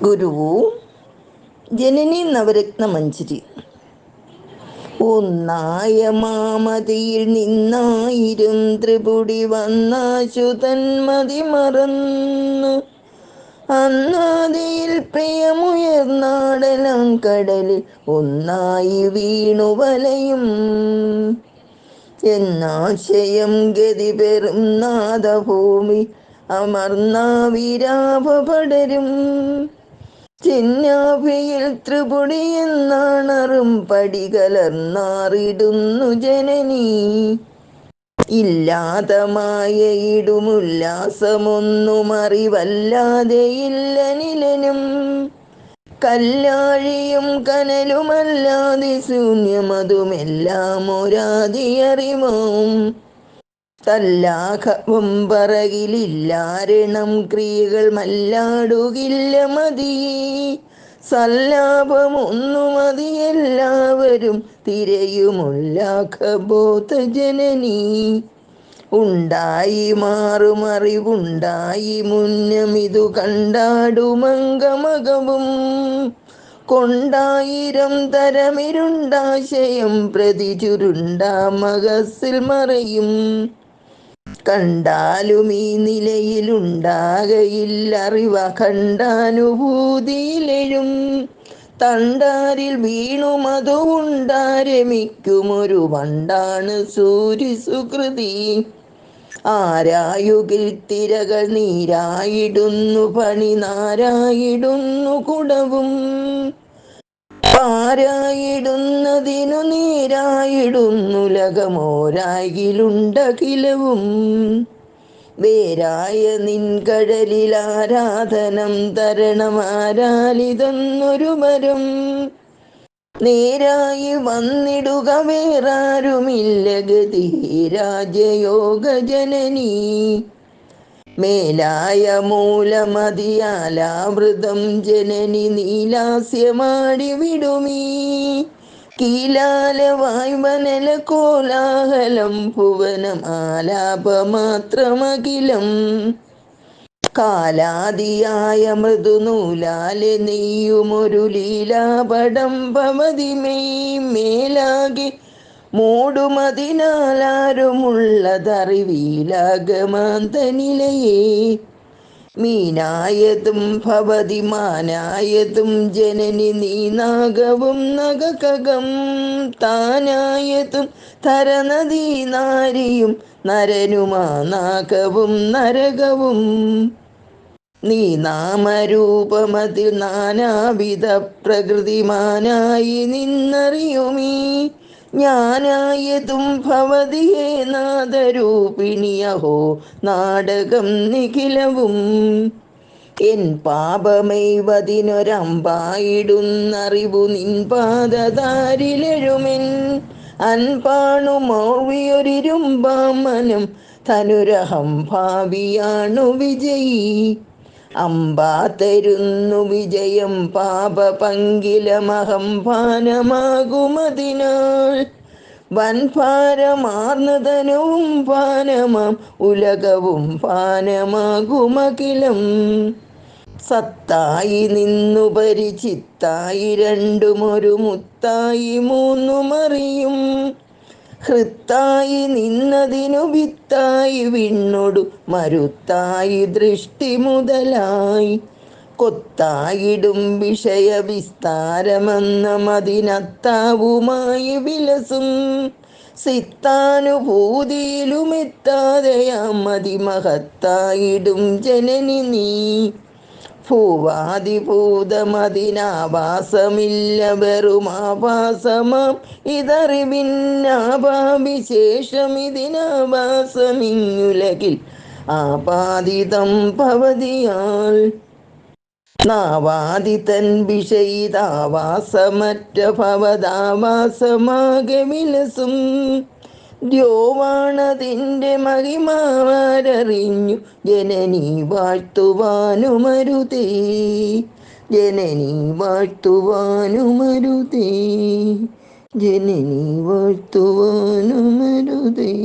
ഗുരുവു ജനനി നവരത്ന മഞ്ജരി. ഒന്നായ മാമതിയിൽ നിന്നായിരും ത്രിപുടി വന്നാശുതന്മതി മറന്നു. അന്നാദിയിൽ പ്രിയമുയർന്നാടലം കടലിൽ ഒന്നായി വീണു വലയും. എന്നാശയം ഗതി പെറും നാദഭൂമി അമർന്നാവിരാപ പടരും. ചിന്നാഭിയിൽ ത്രിപുടി എന്നാണറും പടി കലർന്നാറിടുന്നു ജനനീ. ഇല്ലാതമായ ഇടുമുല്ലാസമൊന്നും അറിവല്ലാതെ ഇല്ലനിലനും കല്ലാഴിയും കനലുമല്ലാതെ ശൂന്യമതുമെല്ലാം ഒരാതിയറിവും. തല്ലാഖവും പറകിലില്ലാരണം ക്രിയകൾ മല്ലാടുകില്ല മതി. സല്ലാപമൊന്നു മതിയെല്ലാവരും തിരയുമുല്ലാഖബോധ ജനനീ ഉണ്ടായി മാറുമറിവുണ്ടായി മുന്നമിതു കണ്ടാടുമംഗമകവും കൊണ്ടായിരം തരമിരുണ്ടാശയം പ്രതി ചുരുണ്ടാ മകസിൽ മറയും. കണ്ടാലും ഈ നിലയിലുണ്ടാകയില്ലറിവ കണ്ടാനുഭൂതിയിലെഴും. തണ്ടാരിൽ വീണുമതു ഉണ്ടാരമിക്കുമൊരു വണ്ടാണ് സൂര്യസുകൃതി ആരായുകിൽ തിരകൾ നീരായിടുന്നു പണി നാരായിടുന്നു കുടവും. പാരായിടുന്നതിനു നീരായിടുന്നുലകമോരായിലുണ്ടകിലവും വേരായ നിൻകടലിൽ ആരാധനം തരണമാരാലിതൊന്നൊരു മരം. നേരായി വന്നിടുക വേറാരുമില്ല ഗതി രാജയോഗ ജനനീ മേലായ മൂലമതിയാലാമൃതം ജനനി നീലാസ്യമാടി വിടുമീ. കീലാലവായ് വനല കോലാഹലം ഭുവനം ആലാപമാത്രമഖിലം. കാലാദിയായ മൃദുനൂലാലെ നെയ്യുമൊരു ലീലാപടം ഭവതിമേയ് മേലാകെ മൂടുമതിനാലാരുമുള്ളതറിവീലാഗമാന്തനിലയേ മീനായതും ഭവതി മാനായതും ജനനി നീനാഗവും നഗകകം. താനായതും തരനദീ നാരിയും നരനുമാ നാഗവും നരകവും. നീ നാമരൂപമതിൽ നാനാവിധ പ്രകൃതിമാനായി നിന്നറിയുമീ. ഞാനായതും ഭവതിയേ നാദരൂപിണിയഹോ. നാടകം നിഖിലവും എൻ പാപമൈവതിനൊരമ്പായിടുന്നറിവു നിൻ പാദതാരിലെഴുമെൻ അൻപാണു മൗവിയൊരിരുമ്പാമനം തനുരഹം ഭാവിയാണു വിജയീ. അമ്പാ തരുന്നു വിജയം പാപപങ്കിലമഹം പാനമാകുമതിനാൽ വൻഭാരമാർന്നതനവും പാനമാം ഉലകവും പാനമാകുമകിലം സത്തായി നിന്നു പരിചിത്തായി രണ്ടുമൊരു മുത്തായി മൂന്നുമറിയും. ഹൃത്തായി നിന്നതിനു വിത്തായി വിണ്ണൊടു മരുത്തായി ദൃഷ്ടി മുതലായി. കൊത്തായിടും വിഷയ വിസ്താരമെന്ന മതിനത്താവുമായി വിലസും. സിത്താനുഭൂതിയിലുമെത്താതെയാം മതിമഹത്തായിടും ജനനി നീ. ഭൂവാദിഭൂതമതിനാഭാസമില്ല വെറുമാഭാസമാം ഇതറിവിന്നാഭാവിശേഷം ഇതിനാവാസമിങ്ങുലകിൽ ആപാദിതം ഭവതിയാൽ. നാവാദിതൻ വിഷയിതാവാസമറ്റ ഭവതാവാസമാകെ വിലസും. ദ്യോവാണതിന്റെ മഹിമാരറിഞ്ഞു ജനനി വാഴ്ത്തുവാനുമരുതേ. ജനനി വാഴ്ത്തുവാനുമരുതേ. ജനനി വാഴ്ത്തുവാനുമരുതേ.